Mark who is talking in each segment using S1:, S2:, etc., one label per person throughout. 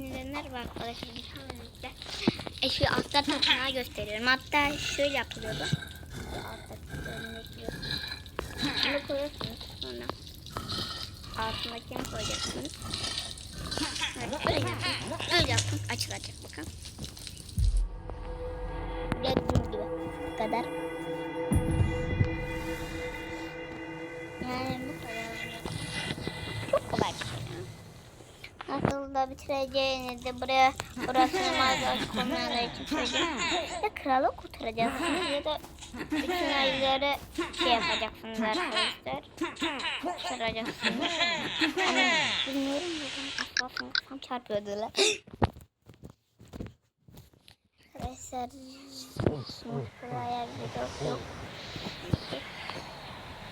S1: Hepinize merhaba arkadaşlar. E, şu altta tapınağı gösteriyorum. Hatta şöyle yapılıyordu. Şu altta tapınağını bekliyorum. Bunu koyuyorsunuz sonra. Altındakini koyacaksınız. Evet, öyle yapın. Öyle yapın. Açılacak bakın. Gördüğünüz bitireceğini de buraya konuyanlar için söyleyeceğim. Ya kralı kurtaracaksınız ya da bütün ayıları şey yapacaksınız arkadaşlar. Kurtaracaksınız. Ama bilmiyorum neden asfaltın kafam çarpıyordu lan. Arkadaşlar şimdi kolay yer bir yok.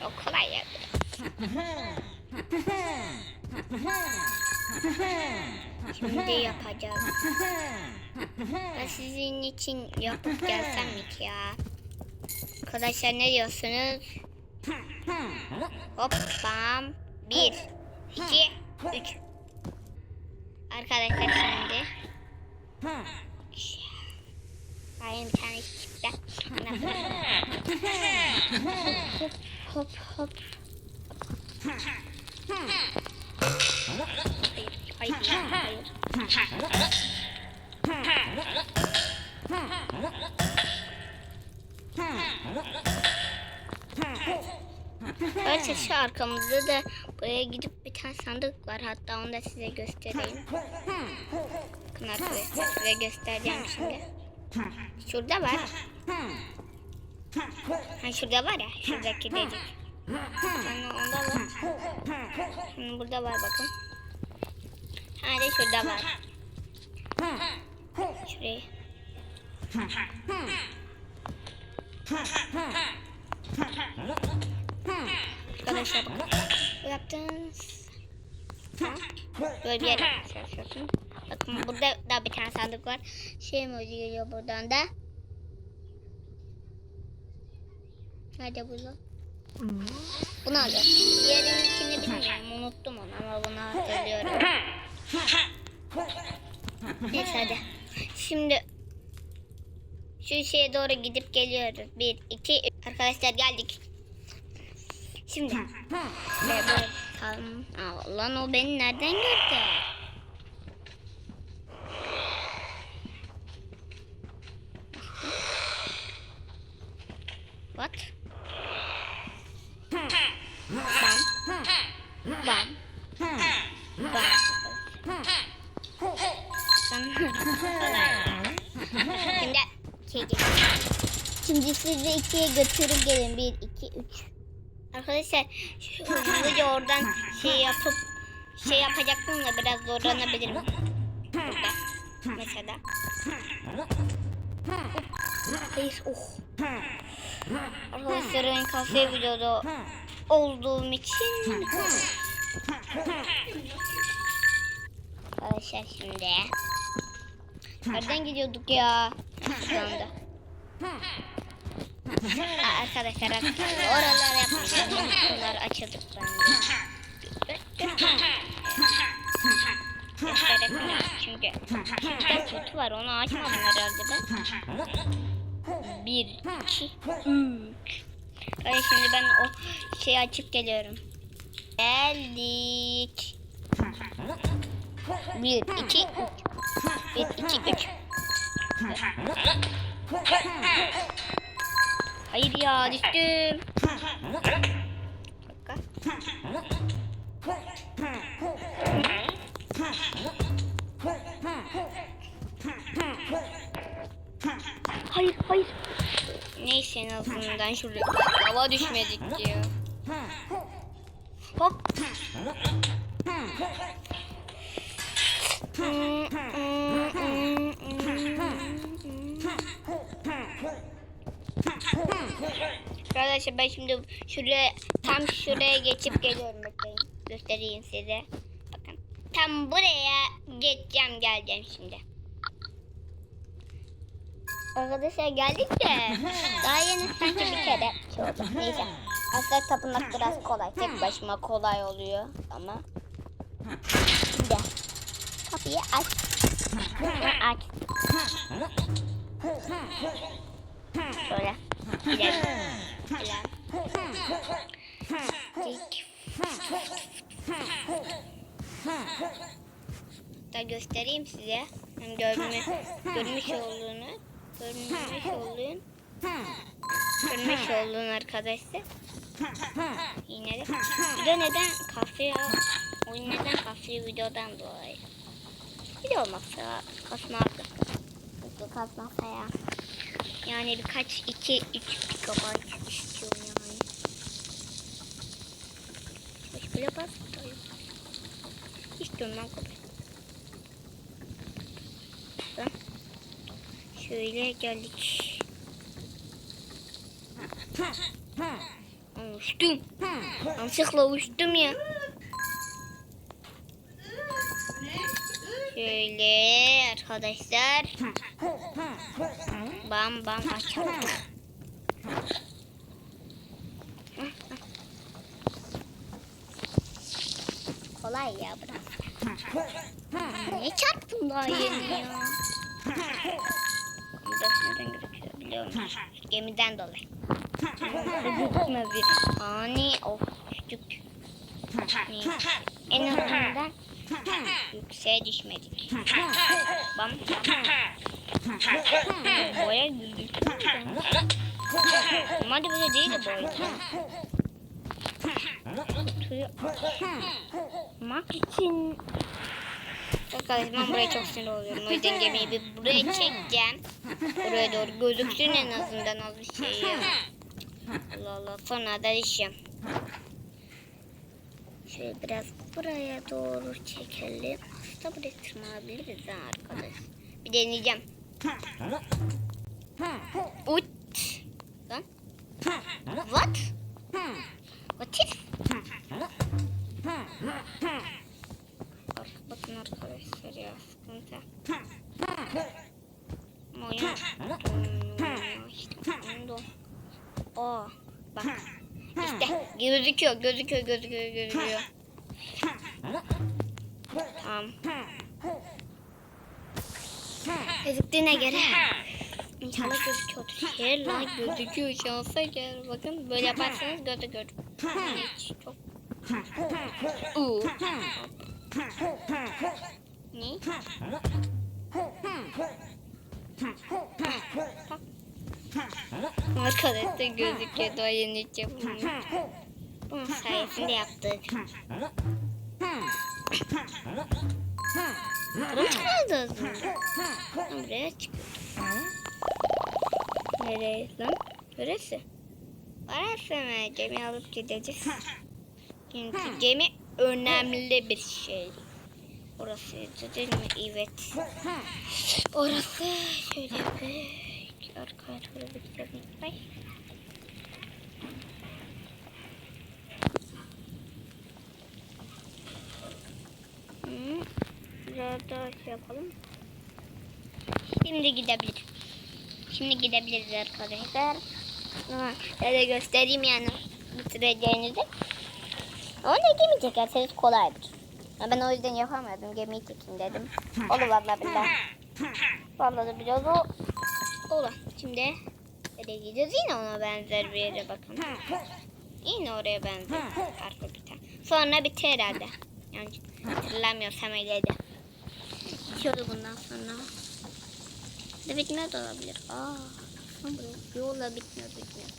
S1: Yok kolay yer Şimdi yapacağız. Ben sizin için yapıp gelsem mi ki ya? Arkadaşlar ne diyorsunuz? Hop bam. Bir, iki, üç. Arkadaşlar şimdi. Aynen bir tane çıktı. Hop hop hop. Hayır, hayır, hayır. Şu arkamızda da buraya gidip bir tane sandık var. Hatta onu da size göstereyim. Arkadaşlar size göstereceğim şimdi. Şurada var. Ha şurada var ya şuradaki dedik. Sonra onda var. Şimdi burada var bakın. Ha de şurada var. Şurayı. Arkadaşlar Ha? böyle bir yere çalışıyorsun. Bakın burada da bir tane sandık var. Şey emoji geliyor buradan da. Nerede bu? Bunu alacağım. Diğerininkini bilmiyorum. Unuttum onu ama bunu hatırlıyorum. Neyse hadi. Şimdi şu şeye doğru gidip geliyoruz. Bir, iki, üç. Arkadaşlar geldik. Şimdi. Ve böyle Lan o beni nereden gördü? What? Bam. Bam. Bam. Şimdi kedi. Şimdi sizi ikiye götürüp gelin. Bir, iki, üç. Arkadaşlar hızlıca oradan şey yapıp şey yapacaktım da biraz zorlanabilirim. Burada. Mesela. Hayır. Oh. Arkadaşlar ben kafe videoda olduğum için Arkadaşlar şimdi Nereden gidiyorduk ya Şu anda Aa, Arkadaşlar oralar yapmayacağım Bunlar açıldık Gösterebilirim çünkü Şurada kutu var onu açmadım herhalde ben Bir, iki, üç. Hadi şimdi ben o şeyi açıp geliyorum. Geldik. Bir, iki, üç. Bir, iki, üç Hayır ya düştüm. Hayır hayır. Neyse en azından şuraya hava düşmedik diyor. Hop. Arkadaşlar ben şimdi şuraya tam şuraya geçip geliyorum bakayım. Göstereyim size. Bakın. Tam buraya geçeceğim geleceğim şimdi. Arkadaşlar geldik de daha yeni sanki bir kere şey oldu. Neyse. Aslında tapınak biraz kolay. Tek başıma kolay oluyor ama. Şimdi. kapıyı aç. Aç. Şöyle. Gidelim. Dik. Da göstereyim size. Görme, görmüş olduğunu. Görmüş olduğun. Görmüş olduğun arkadaşlar. Yine de. Bir de neden kasıyor? Oyun neden kasıyor videodan dolayı. Video olmazsa kasmazdı. Video kasmazsa ya. Yani birkaç 2 3 GB istiyorum yani. Hiç bile basmıyor. Ben kadar. Tamam. Şöyle geldik. Uçtum. Yanlışlıkla uçtum ya. Şöyle arkadaşlar. Bam bam açalım. Kolay ya biraz. Ne çarptım daha yeni ya. Burası neden gözüküyor biliyor musun? Gemiden dolayı. Gözükme bir ani of. Neyse. En azından yükseğe düşmedik. Bam. Boya gözüküyor. Ama de böyle değil de boya. Atmak için Arkadaşlar ben buraya çok sinir oluyorum. O yüzden gemiyi bir buraya çekeceğim. Buraya doğru gözüksün en azından az bir şey ya. Allah Allah sonra da işim. Şöyle biraz buraya doğru çekelim. Aslında buraya tırmanabiliriz ha arkadaş. Bir deneyeceğim. Uç. Lan. What? What is? Bakın arkadaşlar ya sıkıntı. Don. Aa bak işte gözüküyor gözüküyor gözüküyor gözüküyor. Tamam. Gözüktüğüne göre İnşallah gözüküyordur. Her like gözüküyor şansa gel. Bakın böyle yaparsanız gözüküyor. Hiç çok. Uuu. Ne? Arkadaşlar gözüküyor daha yeni hiç yapılmış. Bunun sayesinde yaptık. Buraya çıkıyoruz aslında. Buraya çıkıyoruz. Nereye lan? Neresi? Orası mı? Gemi alıp gideceğiz. Çünkü gemi önemli bir şey. Orası değil mi? Evet. Orası şöyle bir arkaya doğru bir gidelim. Daha şey yapalım. Şimdi gidebilir. Şimdi gidebiliriz arkadaşlar. Ama size göstereyim yani bitireceğinizi. Ama ne gemi çekerseniz kolaydır. Ben o yüzden yapamadım. Gemiyi çekeyim dedim. Olur valla billahi. Valla da biraz o. Olur. Şimdi nereye gidiyoruz? Yine ona benzer bir yere bakın. Yine oraya benzer. Arka bir tane. Sonra bitir herhalde. Yani hatırlamıyorsam öyleydi. Bitiyordu bundan sonra. De bitmez olabilir. Aa, yolla bitmiyor bitmiyor.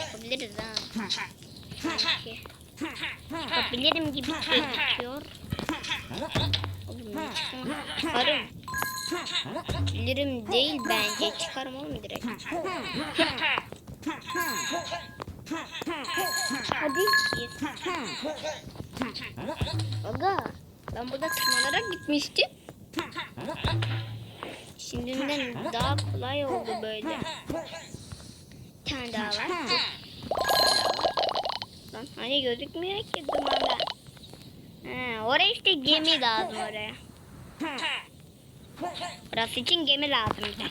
S1: Yapabiliriz ha. Sanki. Yapabilirim gibi gözüküyor. Oğlum ne çıkarım? Bilirim değil bence. Çıkarım oğlum direkt. Hadi. Aga. Ben burada tırmanarak gitmiştim. Şimdiden daha kolay oldu böyle. Bir tane daha var. Lan hani gözükmüyor ki dumanda. Ha, oraya işte gemi lazım oraya. Burası için gemi lazım bize.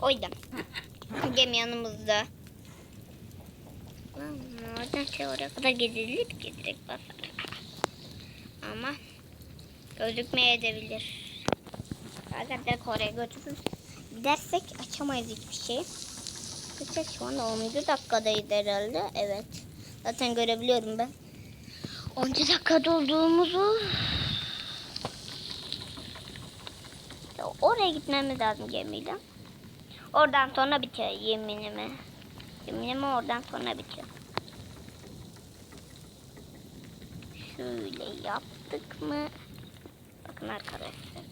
S1: O yüzden. Gemi yanımızda. Lan oradan şey oraya kadar gezilir ki direkt basar. ama gözükmeyebilir. Bazen de Kore'ye götürürüz. Gidersek açamayız hiçbir şey. Kaçak şu anda 10. dakikadaydı herhalde. Evet. Zaten görebiliyorum ben. 10. dakikada olduğumuzu. Ya Oraya gitmemiz lazım gemiyle. Oradan sonra bitiyor yeminimi. Yeminimi oradan sonra bitiyor. Şöyle yaptık mı? Bakın arkadaşlar.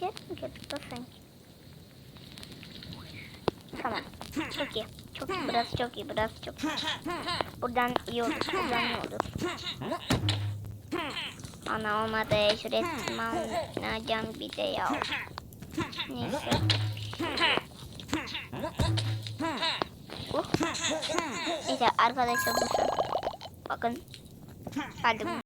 S1: geldik da sanki? Tamam. Çok iyi. Çok iyi. Burası çok iyi. Burası çok iyi. Buradan iyi olur. Buradan iyi olur. Ana olmadı. Şuraya tırmanacağım bir de ya. Neyse. Uh. Neyse arkadaşlar bu şu. Bakın. Hadi bu